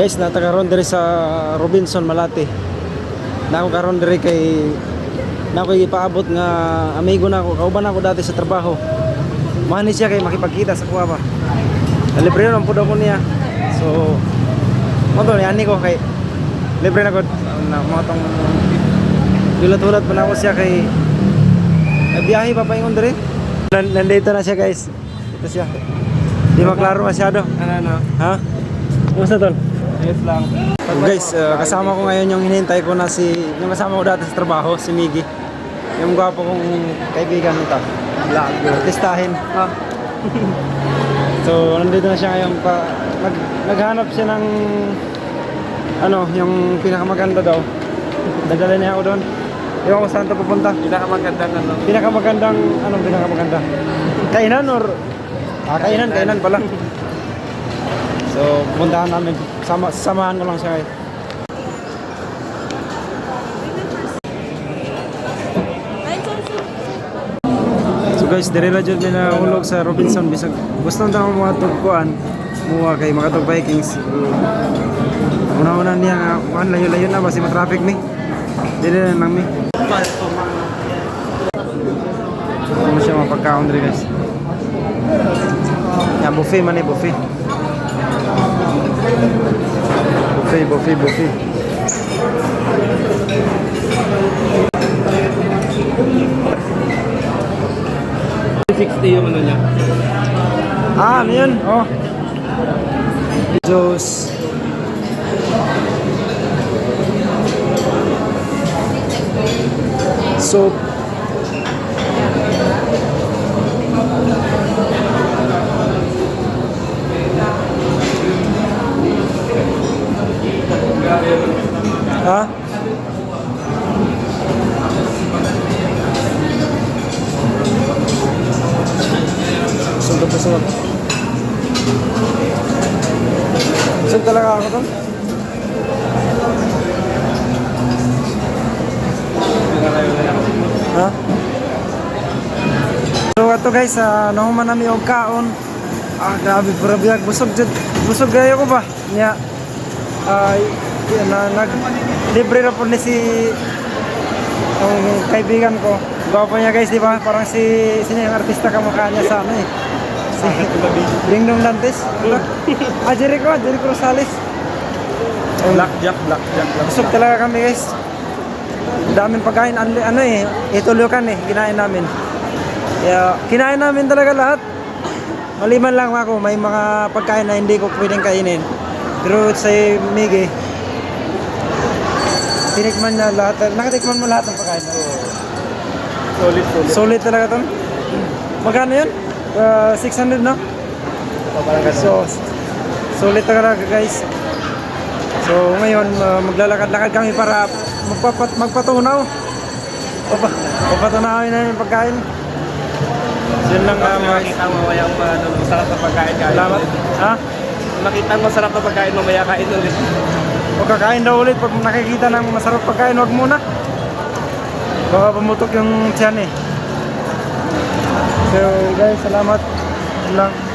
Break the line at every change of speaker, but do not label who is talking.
Guys, natagaron diri sa Robinson Malate. Na ako karon diri kay na ako ipaabot nga amigo na ako, kauban ako dati sa trabaho. Mahani siya kay makipagkita sa kuha ba. Libre na po daw ko niya. So, mo to ni ko kay libre na ko na mo tong ulat-ulat pa na ako siya kay eh, biyahe pa paingon diri. Nan- Nandito na siya guys. Ito siya. Di maklaro masyado.
Ano, ano?
Ha? Kumusta tol?
Ayos lang.
So guys, uh, kasama ko ngayon yung hinihintay ko na si yung kasama ko dati sa trabaho, si Miggy. Yung gwapo kong kaibigan nito.
Vlogger.
Artistahin.
Ah,
So, nandito na siya ngayon pa nag, naghanap siya ng ano, yung pinakamaganda daw. Dadala niya ako doon. Ewan ko saan ito pupunta.
pinakamagandang ano.
Pinakamagandang, anong pinakamaganda? Kainan or? Ah, kainan, kainan pala. So, puntahan namin. Sama, samahan ko lang siya. So guys, dire na jud na hulog sa Robinson bisag gusto na ako mga tugkuan muwa kay mga tug Vikings. Una-una niya nga kuan layo-layo na basi ma-traffic mi. Dire na lang mi. Ano siya mapagkaon dire guys. Ya buffet man eh buffet. Buffet, buffet, buffet.
yung ano niya.
Ah, ano yun? Oh. Diyos. Soap. Sunod. Saan talaga ako to? Ha? So ato guys, uh, nahuman namin yung kaon. Ah, grabe, pura biyag. Busog, jud. busog gayo ko ba? Nya, ay, na, nag, libre po ni si yung kaibigan ko. Gwapo niya guys, di ba? Parang si, sino yung artista kamukha niya sa ano eh. Dingdong Dantes. ah, Jericho, Jericho Rosales.
Blackjack, blackjack.
Busog talaga kami guys. Daming pagkain, ano, ano eh, itulukan eh, kinain namin. Kaya, kinain namin talaga lahat. Maliman lang ako, may mga pagkain na hindi ko pwedeng kainin. Pero sa Miggy, tinikman niya lahat, nakatikman mo lahat ng pagkain.
Solid, solid.
Solid talaga to. Magkano yun? Uh, 600 no? So, solid talaga guys. So ngayon, uh, maglalakad-lakad kami para magpapat magpatunaw. Papa, papatunawin na yung pagkain. So, yun lang uh, mga
Makita mo mamaya pa, ano, masarap na pagkain kain.
Salamat. Ha?
Makita mo masarap na pagkain mamaya kain ulit.
Huwag kakain daw ulit pag nakikita ng masarap pagkain, huwag muna. Baka pumutok yung tiyan eh. So guys, salamat. Lang.